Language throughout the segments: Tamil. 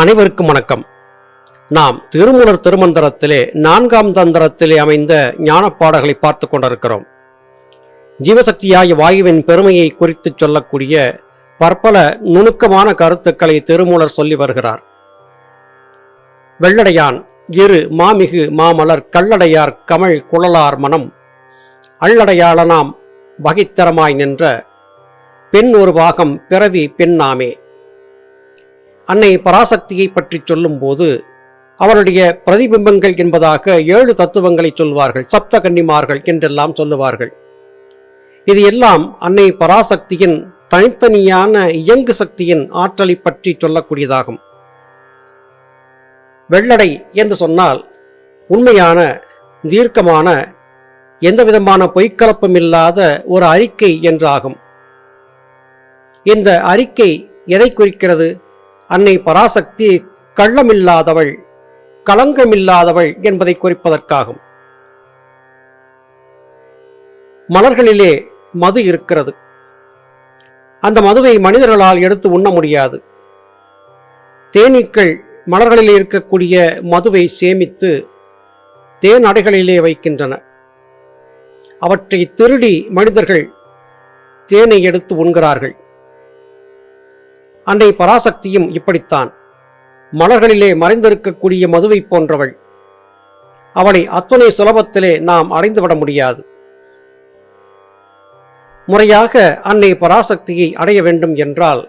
அனைவருக்கும் வணக்கம். நாம் திருமூலர் திருமந்திரத்திலே நான்காம் தந்திரத்திலே அமைந்த ஞானப்பாடல்களை பார்த்து கொண்டிருக்கிறோம். ஜீவசக்தியாகிய வாயுவின் பெருமையை குறித்து சொல்லக்கூடிய பற்பல நுணுக்கமான கருத்துக்களை திருமூலர் சொல்லி வருகிறார். வெள்ளடையான் இரு மாமிகு மாமலர் கள்ளடையார் கமல் குழலார் மனம் அள்ளடையாளனாம் வகைத்தரமாய் நின்ற பெண் ஒரு பாகம் பிறவி பெண்ணாமே அன்னை பராசக்தியை பற்றி சொல்லும்போது அவருடைய பிரதிபிம்பங்கள் என்பதாக ஏழு தத்துவங்களை சொல்வார்கள் சப்த கன்னிமார்கள் என்றெல்லாம் சொல்லுவார்கள். இது எல்லாம் அன்னை பராசக்தியின் தனித்தனியான இயங்கு சக்தியின் ஆற்றலை பற்றி சொல்லக்கூடியதாகும். வெள்ளடை என்று சொன்னால் உண்மையான தீர்க்கமான எந்த விதமான பொய்க்கலப்பும் இல்லாத ஒரு அறிக்கை என்றாகும். இந்த அறிக்கை எதை குறிக்கிறது? அன்னை பராசக்தி கள்ளமில்லாதவள் களங்கமில்லாதவள் என்பதை குறிப்பதற்காகும். மலர்களிலே மது இருக்கிறது. அந்த மதுவை மனிதர்களால் எடுத்து உண்ண முடியாது. தேனீக்கள் மலர்களிலே இருக்கக்கூடிய மதுவை சேமித்து தேன் அடைகளிலே வைக்கின்றன. அவற்றை திருடி மனிதர்கள் தேனை எடுத்து உண்கிறார்கள். அன்னை பராசக்தியும் இப்படித்தான். மலர்களிலே மறைந்திருக்கக்கூடிய மதுவை போன்றவள். அவளை அத்துணை சுலபத்திலே நாம் அடைந்துவிட முடியாது. முறையாக அன்னை பராசக்தியை அடைய வேண்டும் என்றால்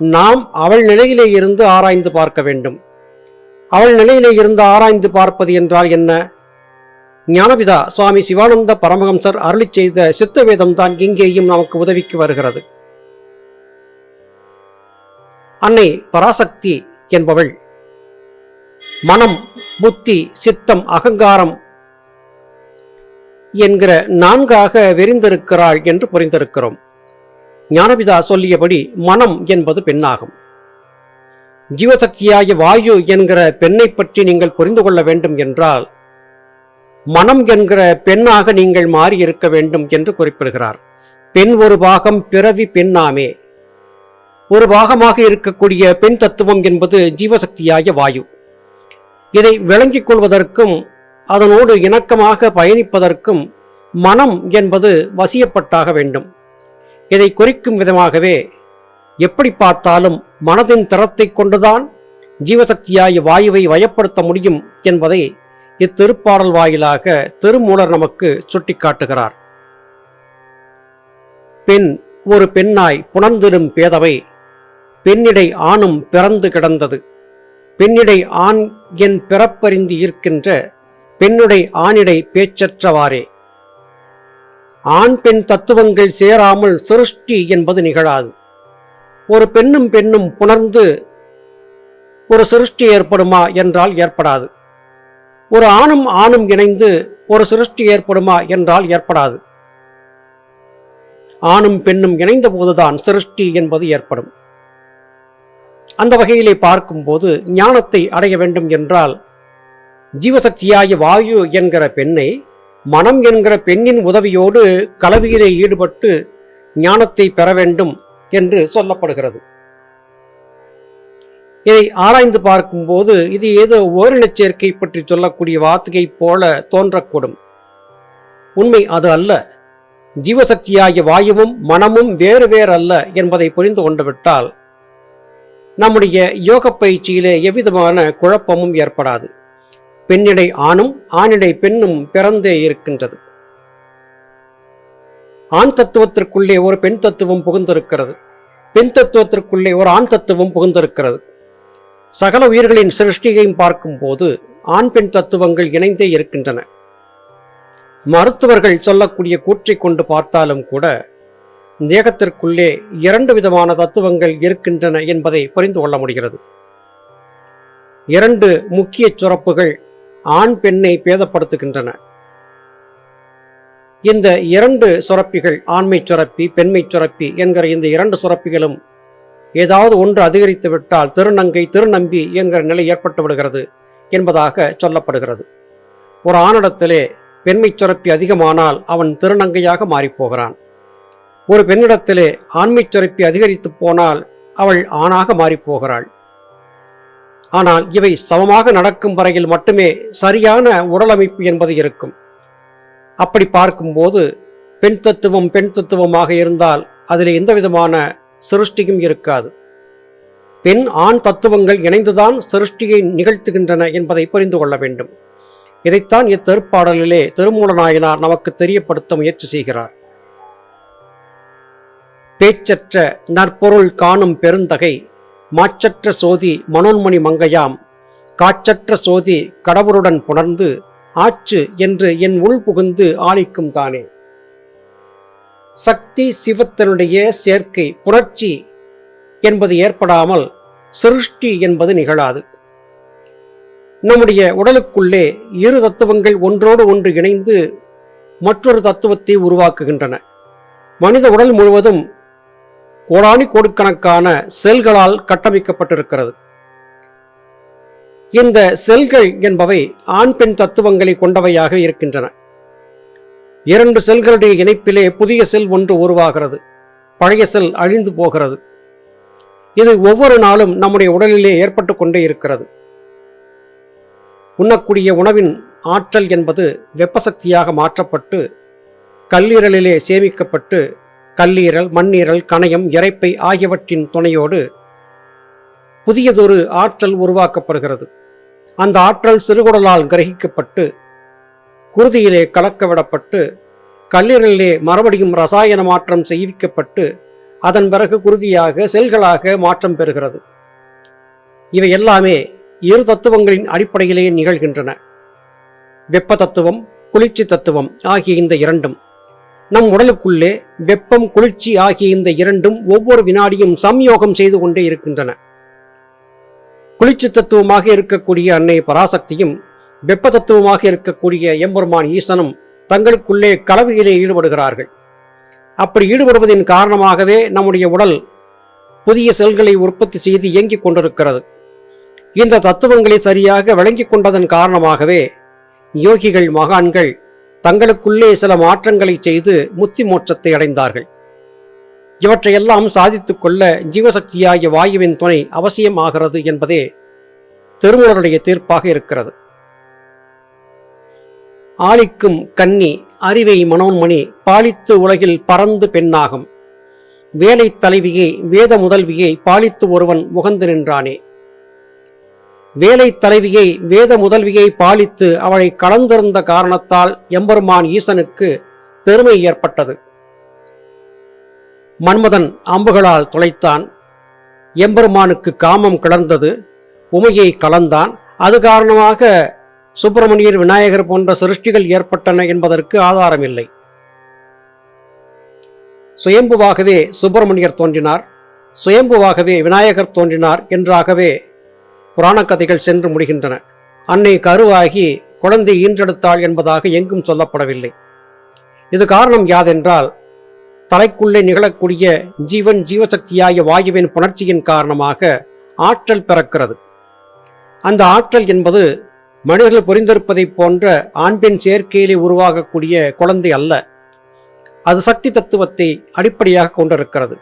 நாம் அவள் நிலையிலே இருந்து ஆராய்ந்து பார்க்க வேண்டும். அவள் நிலையிலே இருந்து ஆராய்ந்து பார்ப்பது என்றால் என்ன? ஞானபிதா சுவாமி சிவானந்த பரமஹம்சர் அருளி செய்த சித்த வேதம்தான் இங்கேயும் நமக்கு உதவிக்கு வருகிறது. அன்னை பராசக்தி என்பவள். மனம் புத்தி சித்தம் அகங்காரம் என்கிற நான்காக விரிந்திருக்கிறாள் என்று புரிந்திருக்கிறோம். ஞானபிதா சொல்லியபடி மனம் என்பது பெண்ணாகும். ஜீவசக்தியாய வாயு என்கிற பெண்ணை பற்றி நீங்கள் புரிந்து கொள்ள வேண்டும் என்றால் மனம் என்கிற பெண்ணாக நீங்கள் மாறி இருக்க வேண்டும் என்று குறிப்பிடுகிறார். பெண் ஒரு பாகம் பிறவி பெண்ணாமே ஒரு பாகமாக இருக்கக்கூடிய பெண் தத்துவம் என்பது ஜீவசக்தியாகிய வாயு. இதை விளங்கிக் கொள்வதற்கும் அதனோடு இணக்கமாக பயணிப்பதற்கும் மனம் என்பது வசியப்பட்டாக வேண்டும். இதை குறிக்கும் விதமாகவே எப்படி பார்த்தாலும் மனதின் தரத்தை கொண்டுதான் ஜீவசக்தியாய வாயுவை வயப்படுத்த முடியும் என்பதை இத்திருப்பாடல் வாயிலாக திருமூலர் நமக்கு சுட்டிக்காட்டுகிறார். பெண் ஒரு பெண்ணாய் புணர்ந்திடும் பேதவை பெண்ணிடை ஆணும் பிறந்து கிடந்தது. பெண்ணிடை ஆண் என் பிறப்பறிந்து ஈர்க்கின்ற பெண்ணுடை ஆணிடை பேச்சற்றவாறே. ஆண் பெண் தத்துவங்கள் சேராமல் சிருஷ்டி என்பது நிகழாது. ஒரு பெண்ணும் பெண்ணும் புணர்ந்து ஒரு சிருஷ்டி ஏற்படுமா என்றால் ஏற்படாது. ஒரு ஆணும் ஆணும் இணைந்து ஒரு சிருஷ்டி ஏற்படுமா என்றால் ஏற்படாது. ஆணும் பெண்ணும் இணைந்த போதுதான் சிருஷ்டி என்பது ஏற்படும். அந்த வகையிலே பார்க்கும்போது ஞானத்தை அடைய வேண்டும் என்றால் ஜீவசக்தியாகிய வாயு என்கிற பெண்ணை மனம் என்கிற பெண்ணின் உதவியோடு கலவியிலே ஈடுபட்டு ஞானத்தை பெற வேண்டும் என்று சொல்லப்படுகிறது. இதை ஆராய்ந்து பார்க்கும்போது இது ஏதோ ஓரினச் சேர்க்கை பற்றி சொல்லக்கூடிய வார்த்தையை போல தோன்றக்கூடும். உண்மை அது அல்ல. ஜீவசக்தியாகிய வாயுவும் மனமும் வேறு வேறு அல்ல என்பதை புரிந்து கொண்டுவிட்டால் நம்முடைய யோக பயிற்சியிலே எவ்விதமான குழப்பமும் ஏற்படாது. பெண்ணிடை ஆணும் ஆணிடை பெண்ணும் பிறந்தே இருக்கின்றது. ஆண் தத்துவத்திற்குள்ளே ஒரு பெண் தத்துவம் புகுந்திருக்கிறது. பெண் தத்துவத்திற்குள்ளே ஒரு ஆண் தத்துவம் புகுந்திருக்கிறது. சகல உயிர்களின் சிருஷ்டியையும் பார்க்கும்போது ஆண் பெண் தத்துவங்கள் இணைந்தே இருக்கின்றன. மருத்துவர்கள் சொல்லக்கூடிய கூற்றை கொண்டு பார்த்தாலும் கூட தேகத்திற்குள்ளே இரண்டு விதமான தத்துவங்கள் இருக்கின்றன என்பதை புரிந்து கொள்ள முடிகிறது. இரண்டு முக்கிய சுரப்புகள் ஆண் பெண்ணை பேதப்படுத்துகின்றன. இந்த இரண்டு சுரப்பிகள் ஆண்மை சுரப்பி பெண்மை சுரப்பி என்கிற இந்த இரண்டு சுரப்பிகளும் ஏதாவது ஒன்று அதிகரித்து விட்டால் திருநங்கை திருநம்பி என்கிற நிலை ஏற்பட்டு விடுகிறது என்பதாக சொல்லப்படுகிறது. ஒரு ஆணிடத்திலே பெண்மை சுரப்பி அதிகமானால் அவன் திருநங்கையாக மாறிப்போகிறான். ஒரு பெண்ணிடத்திலே ஆண்மை சுரப்பி அதிகரித்து போனால் அவள் ஆணாக மாறிப்போகிறாள். ஆனால் இவை சமமாக நடக்கும் வரையில் மட்டுமே சரியான உடலமைப்பு என்பது இருக்கும். அப்படி பார்க்கும்போது பெண் தத்துவம் பெண் தத்துவமாக இருந்தால் அதில் எந்த விதமான சிருஷ்டியும் இருக்காது. பெண் ஆண் தத்துவங்கள் இணைந்துதான் சிருஷ்டியை நிகழ்த்துகின்றன என்பதை புரிந்து கொள்ள வேண்டும். இதைத்தான் இத்திருப்பாடலிலே திருமூலநாயனார் நமக்கு தெரியப்படுத்த முயற்சி செய்கிறார். பேச்சற்ற நற்பொருள் காணும் பெருந்தகை மாச்சற்ற சோதி மனோன்மணி மங்கையாம் காச்சற்ற சோதி கடவுளுடன் புணர்ந்து ஆச்சு என்று என் உள் புகுந்து ஆளிக்கும் தானே. சக்தி சிவத்தனுடைய சேர்க்கை புரட்சி என்பது ஏற்படாமல் சிருஷ்டி என்பது நிகழாது. நம்முடைய உடலுக்குள்ளே இரு தத்துவங்கள் ஒன்றோடு ஒன்று இணைந்து மற்றொரு தத்துவத்தை உருவாக்குகின்றன. மனித உடல் முழுவதும் கோடானி கோடிக்கணக்கான செல்களால் கட்டமைக்கப்பட்டிருக்கிறது. இந்த செல்கள் என்பவை ஆண் பெண் தத்துவங்களை கொண்டவையாக இருக்கின்றன. இரண்டு செல்களுடைய இணைப்பிலே புதிய செல் ஒன்று உருவாகிறது. பழைய செல் அழிந்து போகிறது. இது ஒவ்வொரு நாளும் நம்முடைய உடலிலே ஏற்பட்டு கொண்டே இருக்கிறது. உண்ணக்கூடிய உணவின் ஆற்றல் என்பது வெப்பசக்தியாக மாற்றப்பட்டு கல்லீரலிலே சேமிக்கப்பட்டு கல்லீரல் மண்ணீரல் கணையம் இரைப்பை ஆகியவற்றின் துணையோடு புதியதொரு ஆற்றல் உருவாக்கப்படுகிறது. அந்த ஆற்றல் சிறுகுடலால் கிரகிக்கப்பட்டு குருதியிலே கலக்கவிடப்பட்டு கல்லீரலிலே மறுபடியும் ரசாயன மாற்றம் செய்விக்கப்பட்டு அதன் பிறகு குருதியாக செல்களாக மாற்றம் பெறுகிறது. இவை எல்லாமே இரு தத்துவங்களின் அடிப்படையிலேயே நிகழ்கின்றன. வெப்ப தத்துவம் குளிர்ச்சி தத்துவம் ஆகிய இந்த இரண்டும். நம் உடலுக்குள்ளே வெப்பம் குளிர்ச்சி ஆகிய இந்த இரண்டும் ஒவ்வொரு வினாடியும் சம்யோகம் செய்து கொண்டே இருக்கின்றன. குளிர்ச்சி தத்துவமாக இருக்கக்கூடிய அன்னை பராசக்தியும் வெப்ப தத்துவமாக இருக்கக்கூடிய எம்பெருமான் ஈசனும் தங்களுக்குள்ளே கலவையிலே ஈடுபடுகிறார்கள். அப்படி ஈடுபடுவதின் காரணமாகவே நம்முடைய உடல் புதிய செல்களை உற்பத்தி செய்து இயங்கிக் கொண்டிருக்கிறது. இந்த தத்துவங்களை சரியாக விளங்கிக் கொண்டதன் காரணமாகவே யோகிகள் மகான்கள் தங்களுக்குள்ளே சில மாற்றங்களை செய்து முத்தி மோட்சத்தை அடைந்தார்கள். இவற்றையெல்லாம் சாதித்துக் கொள்ள ஜீவசக்தியாகிய வாயுவின் துணை அவசியம் ஆகிறது என்பதே திருமூலருடைய தீர்ப்பாக இருக்கிறது. ஆளிக்கும் கன்னி அறிவை மனோன்மணி பாலித்து உலகில் பறந்து பெண்ணாகும். வேலை தலைவியை வேத முதல்வியை பாலித்து ஒருவன் முகந்து நின்றானே. வேலை தலைவியை வேத முதல்வியை பாலித்து அவளை கலந்திருந்த காரணத்தால் எம்பெருமான் ஈசனுக்கு பெருமை ஏற்பட்டது. மன்மதன் அம்புகளால் துளைத்தான். எம்பெருமானுக்கு காமம் கிளர்ந்தது. உமையை கலந்தான். அது காரணமாக சுப்பிரமணியர் விநாயகர் போன்ற சிருஷ்டிகள் ஏற்பட்டன என்பதற்கு ஆதாரமில்லை. சுயம்புவாகவே சுப்பிரமணியர் தோன்றினார். சுயம்புவாகவே விநாயகர் தோன்றினார் என்றாகவே புராண கதைகள் சென்று முடிகின்றன. அன்னை கருவாகி குழந்தை ஈன்றெடுத்தாள் என்பதாக எங்கும் சொல்லப்படவில்லை. இது காரணம் யாதென்றால் தலைக்குள்ளே நிகழக்கூடிய ஜீவன் ஜீவசக்தியாகிய வாயுவின் புணர்ச்சியின் காரணமாக ஆற்றல் பிறக்கிறது. அந்த ஆற்றல் என்பது மனிதர்கள் புரிந்திருப்பதைப் போன்ற ஆண்பின் சேர்க்கையிலே உருவாகக்கூடிய குழந்தை அல்ல. அது சக்தி தத்துவத்தை அடிப்படையாக கொண்டிருக்கிறது.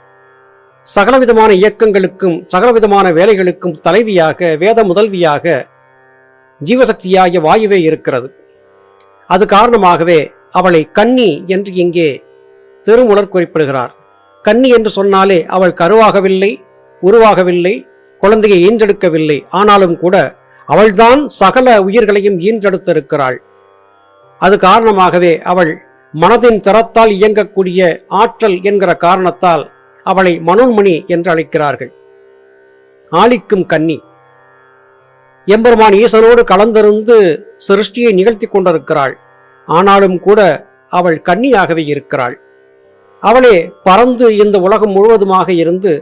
சகலவிதமான இயக்கங்களுக்கும் சகலவிதமான வேலைகளுக்கும் தலைவியாக வேத முதல்வியாக ஜீவசக்தியாகிய வாயுவே இருக்கிறது. அது காரணமாகவே அவளை கன்னி என்று இங்கே திருமுலர் குறிப்பிடுகிறார். கன்னி என்று சொன்னாலே அவள் கருவாகவில்லை உருவாகவில்லை குழந்தையை ஈன்றெடுக்கவில்லை. ஆனாலும் கூட அவள்தான் சகல உயிர்களையும் ஈன்றெடுத்திருக்கிறாள். அது காரணமாகவே அவள் மனதின் திறத்தால் இயங்கக்கூடிய ஆற்றல் என்கிற காரணத்தால் அவளை மனோன்மணி என்று அழைக்கிறார்கள் ஆளிக்கும் கன்னி. எம்பெருமான் ஈசனோடு கலந்திருந்து சிருஷ்டியை நிகழ்த்தி கொண்டிருக்கிறாள். ஆனாலும் கூட அவள் கன்னியாகவே இருக்கிறாள். அவளே பறந்து இந்த உலகம் முழுவதுமாக இருந்து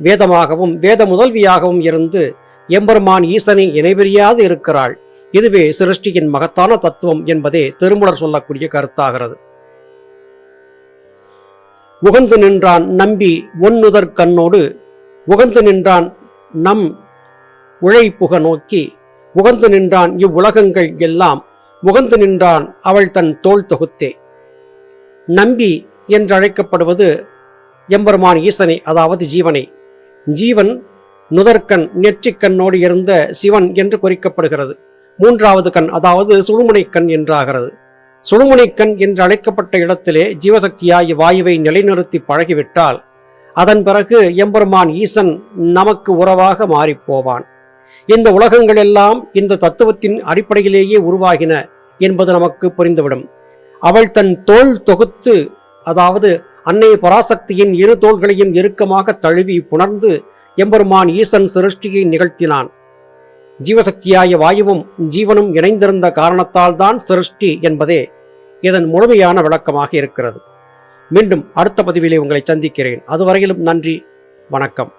வேதமாகவும் வேத முதல்வியாகவும் இருந்து எம்பெருமான் ஈசனை இணைபிரியாது இருக்கிறாள். இதுவே சிருஷ்டியின் மகத்தான தத்துவம் என்பதே திருமுலர் சொல்லக்கூடிய கருத்தாகிறது. உகந்து நின்றான் நம்பி ஒன்னுதற் கண்ணோடு. உகந்து நின்றான் நம் உழைப்புக நோக்கி. உகந்து நின்றான் இவ்வுலகங்கள் எல்லாம். உகந்து நின்றான் அவள் தன் தோல் தொகுத்தே. நம்பி என்றழைக்கப்படுவது எம்பெருமான் ஈசனை அதாவது ஜீவனை. ஜீவன் நுதற்கண் நெற்றிக்கண்ணோடு இருந்த சிவன் என்று குறிக்கப்படுகிறது. மூன்றாவது கண் அதாவது சுழுமுனை கண் என்றாகிறது. சுழுமுனை என்று அழைக்கப்பட்ட இடத்திலே ஜீவசக்தியாய் வாயுவை நிலைநிறுத்தி பழகிவிட்டால் அதன் பிறகு எம்பெருமான் ஈசன் நமக்கு உறவாக மாறிப்போவான். இந்த உலகங்கள் எல்லாம் இந்த தத்துவத்தின் அடிப்படையிலேயே உருவாகின என்பது நமக்கு புரிந்துவிடும். அவள் தன் தோல் தொகுத்து அதாவது அன்னை பராசக்தியின் இரு தோள்களையும் இறுக்கமாக தழுவி புணர்ந்து எம்பெருமான் ஈசன் சிருஷ்டியை நிகழ்த்தினான். ஜீவசக்தியாய வாயுவும் ஜீவனும் இணைந்திருந்த காரணத்தால் தான் சிருஷ்டி என்பதே இதன் முழுமையான விளக்கமாக இருக்கிறது. மீண்டும் அடுத்த பதிவிலே உங்களை சந்திக்கிறேன். அதுவரையிலும் நன்றி. வணக்கம்.